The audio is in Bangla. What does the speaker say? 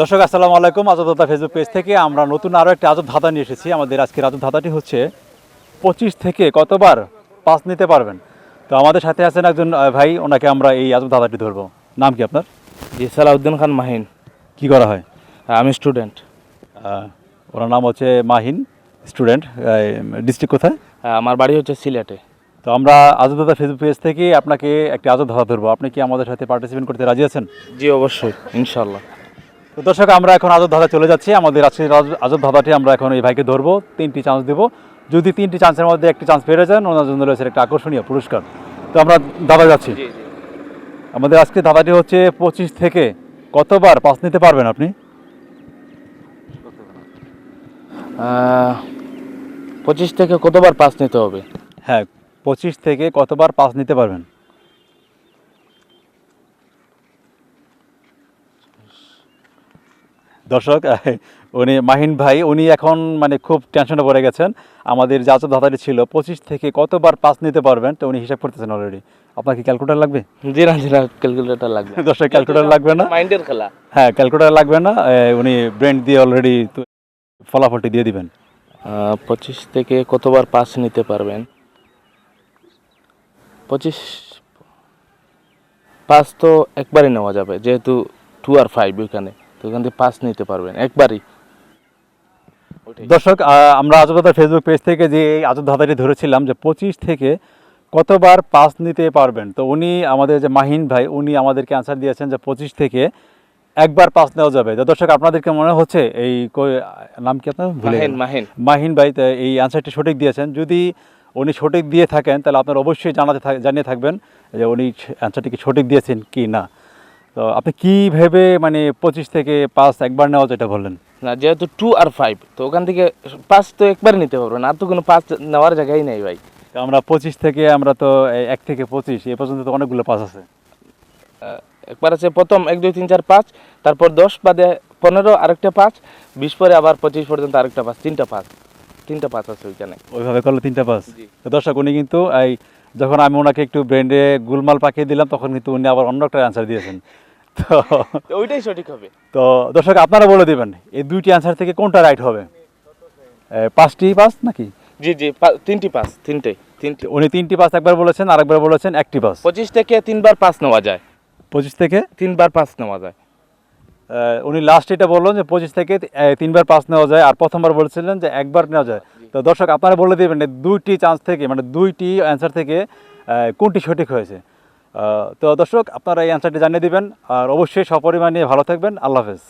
দর্শক আসসালামু আলাইকুম। আজব ধাতা ফেসবুক পেজ থেকে আমরা নতুন আরও একটা আজব ধাঁধা নিয়ে এসেছি। আমাদের আজকের আজব ধাঁধাটি হচ্ছে পঁচিশ থেকে কতবার পাস নিতে পারবেন? তো আমাদের সাথে আছেন একজন ভাই ওনাকে আমরা এই আজব ধাঁধাটি ধরবো। নাম কি আপনার? জি সালাউদ্দিন খান মাহিন। কি করা হয়? আমি স্টুডেন্ট ওনার নাম হচ্ছে মাহিন স্টুডেন্ট ডিস্ট্রিক্ট কোথায়? আমার বাড়ি হচ্ছে সিলেটে। তো আমরা আজব ধাঁধা ফেসবুক পেজ থেকে আপনাকে একটি আজব ধাঁধা ধরবো। আপনি কি আমাদের সাথে পার্টিসিপেট করতে রাজি আছেন? জি অবশ্যই ইনশাল্লাহ তো দর্শক আমরা এখন আজব ধাঁধা চলে যাচ্ছি। আমাদের আজকের আজব ধাঁধাটি আমরা এখন এই ভাইকে ধরবো। তিনটি চান্স দেবো। যদি তিনটি চান্সের মধ্যে একটি চান্স পেয়ে যান ওনার জন্য রয়েছে একটা আকর্ষণীয় পুরস্কার। তো আমরা দাদা যাচ্ছি। আমাদের আজকে ধাঁধাটি হচ্ছে পঁচিশ থেকে কতবার পাস নিতে পারবেন আপনি? পঁচিশ থেকে কতবার পাস নিতে হবে? হ্যাঁ পঁচিশ থেকে কতবার পাস নিতে পারবেন? দর্শক উনি মাহিন ভাই উনি এখন মানে খুব টেনশনে পড়ে গেছেন। আমাদের যা যা ধাঁধাটি ছিল পঁচিশ থেকে কতবার পাস নিতে পারবেন তো উনি হিসাব করতেছেন অলরেডি আপনার কি ক্যালকুলেটার লাগবে? জি না জি না ক্যালকুলেটার লাগবে। দর্শক ক্যালকুলেটার লাগবে না। মাইন্ডের খেলা। হ্যাঁ ক্যালকুলেটার লাগবে না। উনি ব্রেন দিয়ে অলরেডি ফলাফলটি দিয়ে দিবেন। পঁচিশ থেকে কতবার পাস নিতে পারবেন? পঁচিশ পাস তো একবারই নেওয়া যাবে যেহেতু টু আর ফাইভ ওইখানে তো ওখান থেকে পাস নিতে পারবেন একবারই। দর্শক আমরা আজবদার ফেসবুক পেজ থেকে যে এই আজব ধাঁধাটি ধরেছিলাম যে পঁচিশ থেকে কতবার পাস নিতে পারবেন তো উনি আমাদের যে মাহিন ভাই উনি আমাদেরকে অ্যান্সার দিয়েছেন যে পঁচিশ থেকে একবার পাস নেওয়া যাবে। তো দর্শক আপনাদেরকে মনে হচ্ছে এই নাম কি আপনার? মাহিন মাহিন। মাহিন ভাই এই অ্যান্সারটি সঠিক দিয়েছেন। যদি উনি সঠিক দিয়ে থাকেন তাহলে আপনার অবশ্যই জানাতে জানিয়ে থাকবেন যে উনি অ্যান্সারটিকে সঠিক দিয়েছেন কি না। তো আপনি কি ভেবে মানে পঁচিশ থেকে পাস একবার নেওয়া যেটা বললেন? না যেহেতু টু আর ফাইভ তো ওখান থেকে পাস তো একবার নিতে পারবেন আর তো কোনো পাস নেওয়ার জায়গায় নেই ভাই। আমরা পঁচিশ থেকে আমরা তো এক থেকে পঁচিশ এ পর্যন্ত তো অনেকগুলো পাস আছে। একবার আছে প্রথম এক দুই তিন চার পাঁচ তারপর দশ বাদে পনেরো আরেকটা পাঁচ বিশ পরে আবার পঁচিশ পর্যন্ত আরেকটা পাঁচ তিনটা পাঁচ তিনটা পাঁচ আছে ওইখানে। ওইভাবে করলে তিনটা পাঁচ? দর্শক উনি কিন্তু এই যখন আমি ওনাকে একটু ব্রেন্ডে গুলমাল পাকিয়ে দিলাম তখন কিন্তু উনি আবার অন্য একটা অ্যান্সার দিয়েছেন। তো ওইটাই সঠিক হবে। তো দর্শক আপনারা বলে দেবেন এই দুইটি অ্যান্সার থেকে কোনটা রাইট হবে? পাঁচটি পাস নাকি? জি জি তিনটি পাস তিনটে তিনটি। উনি তিনটি পাস একবার বলেছেন আরেকবার বলেছেন একটি পাস পঁচিশ থেকে তিনবার পাস নেওয়া যায়। পঁচিশ থেকে? তিনবার পাস নেওয়া যায়। উনি লাস্ট এটা বললেন যে পঁচিশ থেকে তিনবার পাস নেওয়া যায় আর প্রথমবার বলছিলেন যে একবার নেওয়া যায়। তো দর্শক আপনারা বলে দেবেন যে দুইটি চান্স থেকে মানে দুইটি অ্যান্সার থেকে কোনটি সঠিক হয়েছে? তো দর্শক আপনারা এই অ্যান্সারটি জানিয়ে দেবেন আর অবশ্যই সপরিমাণ নিয়ে ভালো থাকবেন। আল্লাহ হাফেজ।